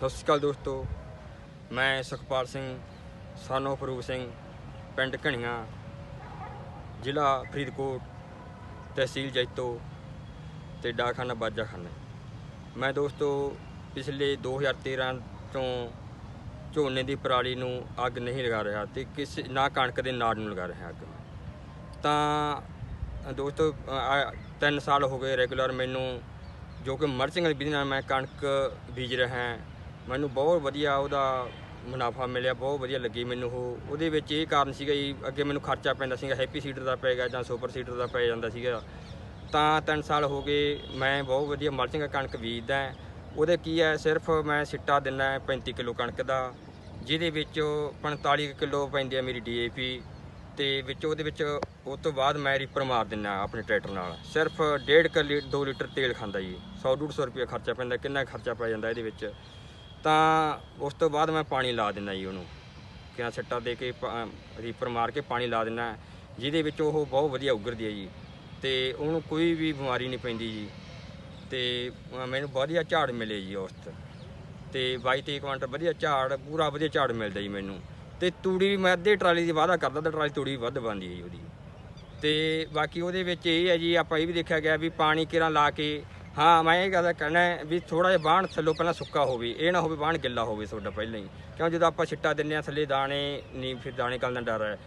ਸਤਿ ਸ਼੍ਰੀ ਅਕਾਲ ਦੋਸਤੋ, ਮੈਂ ਸੁਖਪਾਲ ਸਿੰਘ, ਸਾਨੋ ਫਰੂਕ ਸਿੰਘ, ਪਿੰਡ ਘਣੀਆਂ, ਜ਼ਿਲ੍ਹਾ ਫਰੀਦਕੋਟ, ਤਹਿਸੀਲ ਜੈਤੋ ਤੇ ਡਾਕਖਾਨਾ ਬਾਜਾਖਾਨਾ। ਮੈਂ ਦੋਸਤੋ, ਪਿਛਲੇ 2013 ਤੋਂ ਝੋਨੇ ਦੀ ਪਰਾਲੀ ਨੂੰ ਅੱਗ ਨਹੀਂ ਲਗਾ ਰਿਹਾ ਤੇ ਕਿਸੇ, ਨਾ ਕਣਕ ਦੇ ਨਾੜ ਨੂੰ ਲਗਾ ਰਿਹਾ ਅੱਗ। ਤਾਂ ਦੋਸਤੋ 3 ਸਾਲ ਹੋ ਗਏ ਰੈਗੂਲਰ ਮੈਨੂੰ, ਜੋ ਕਿ ਮਰਚਿੰਗ ਦੀ ਵਿਧੀ ਨਾਲ ਮੈਂ ਕਣਕ ਬੀਜ ਰਿਹਾ ਹਾਂ। ਮੈਨੂੰ ਬਹੁਤ ਵਧੀਆ ਉਹਦਾ ਮੁਨਾਫਾ ਮਿਲਿਆ, ਬਹੁਤ ਵਧੀਆ ਲੱਗੀ ਮੈਨੂੰ ਉਹ। ਉਹਦੇ ਵਿੱਚ ਇਹ ਕਾਰਨ ਸੀਗਾ ਜੀ, ਅੱਗੇ ਮੈਨੂੰ ਖਰਚਾ ਪੈਂਦਾ ਸੀਗਾ ਹੈਪੀ ਸੀਟਰ ਦਾ ਪੈ ਗਿਆ ਜਾਂ ਸੁਪਰ ਸੀਟਰ ਦਾ ਪੈ ਜਾਂਦਾ ਸੀਗਾ। ਤਾਂ 3 ਸਾਲ ਹੋ ਗਏ, ਮੈਂ ਬਹੁਤ ਵਧੀਆ ਮਲਚਿੰਗ ਕਣਕ ਬੀਜਦਾ ਉਹਦੇ ਕੀ ਹੈ, ਸਿਰਫ ਮੈਂ ਸਿੱਟਾ ਦਿੰਦਾ 35 ਕਿਲੋ ਕਣਕ ਦਾ, ਜਿਹਦੇ ਵਿੱਚ 45 ਕਿਲੋ ਪੈਂਦੀ ਹੈ ਮੇਰੀ ਡੀਏਪੀ ਤੇ ਵਿੱਚ ਉਹਦੇ ਵਿੱਚ ਉਸ ਤੋਂ ਬਾਅਦ ਮੈਂ ਰੀਪਰ ਮਾਰ ਦਿੰਦਾ ਆਪਣੇ ਟਰੈਕਟਰ ਨਾਲ। ਸਿਰਫ 1.5 ਕਿਲੋ 2 ਲੀਟਰ ਤੇਲ ਖਾਂਦਾ ਜੀ 100 150 ਰੁਪਏ ਖਰਚਾ ਪੈਂਦਾ, ਕਿੰਨਾ ਖਰਚਾ ਪੈ ਜਾਂਦਾ ਇਹਦੇ ਵਿੱਚ। ਤਾਂ ਉਸ ਤੋਂ ਬਾਅਦ ਮੈਂ ਪਾਣੀ ਲਾ ਦਿੰਦਾ ਜੀ ਉਹਨੂੰ। ਕਿਹਾ ਛੱਟਾ ਦੇ ਕੇ ਪਾ- ਰੀਪਰ ਮਾਰ ਕੇ ਪਾਣੀ ਲਾ ਦਿੰਦਾ। ਜਿਹਦੇ ਵਿੱਚ ਉਹ ਬਹੁਤ ਵਧੀਆ ਉੱਗਰਦੀ ਹੈ ਜੀ। ਤੇ ਉਹਨੂੰ ਕੋਈ ਵੀ ਬਿਮਾਰੀ ਨਹੀਂ ਪੈਂਦੀ ਜੀ। ਤੇ ਮੈਨੂੰ ਵਧੀਆ ਝਾੜ ਮਿਲੇ ਜੀ ਉਸ 'ਚ ਤੇ 22 23 ਕੁਇੰਟਲ ਵਧੀਆ ਝਾੜ, ਪੂਰਾ ਵਧੀਆ ਝਾੜ ਮਿਲਦਾ ਜੀ ਮੈਨੂੰ। ਤੇ ਤੂੜੀ ਵੀ ਮੈਂ ਅੱਧੇ ਟਰਾਲੀ ਦੀ ਵਾਅਦਾ ਕਰਦਾ ਤਾਂ ਟਰਾਲੀ ਤੂੜੀ ਵੀ ਵੱਧ ਬਣਦੀ ਹੈ ਜੀ ਉਹਦੀ। ਤੇ ਬਾਕੀ ਉਹਦੇ ਵਿੱਚ ਇਹ ਹੈ ਜੀ, ਆਪਾਂ ਇਹ ਵੀ ਦੇਖਿਆ ਗਿਆ ਵੀ ਪਾਣੀ ਕਿਰਾਂ ਲਾ ਕੇ ਹਾਂ, ਮੈਂ ਇਹ ਗੱਲ ਕਹਿਣਾ ਹੈ ਵੀ ਥੋੜਾ ਜਿਹਾ ਬਾਣ ਥੱਲੋਂ ਪਹਿਲਾਂ ਸੁੱਕਾ ਹੋਵੇ, ਇਹ ਨਾ ਹੋਵੇ ਬਾਣ ਗਿੱਲਾ ਹੋਵੇ ਤੁਹਾਡਾ ਪਹਿਲਾਂ ਹੀ। ਕਿਉਂ? ਜਦੋਂ ਆਪਾਂ ਛਿੱਟਾ ਦਿੰਨੇ ਆ ਥੱਲੇ ਦਾਣੇ, ਨਹੀਂ, ਫਿਰ ਦਾਣੇ ਕਰਨ ਦਾ ਡਰ ਹੈ।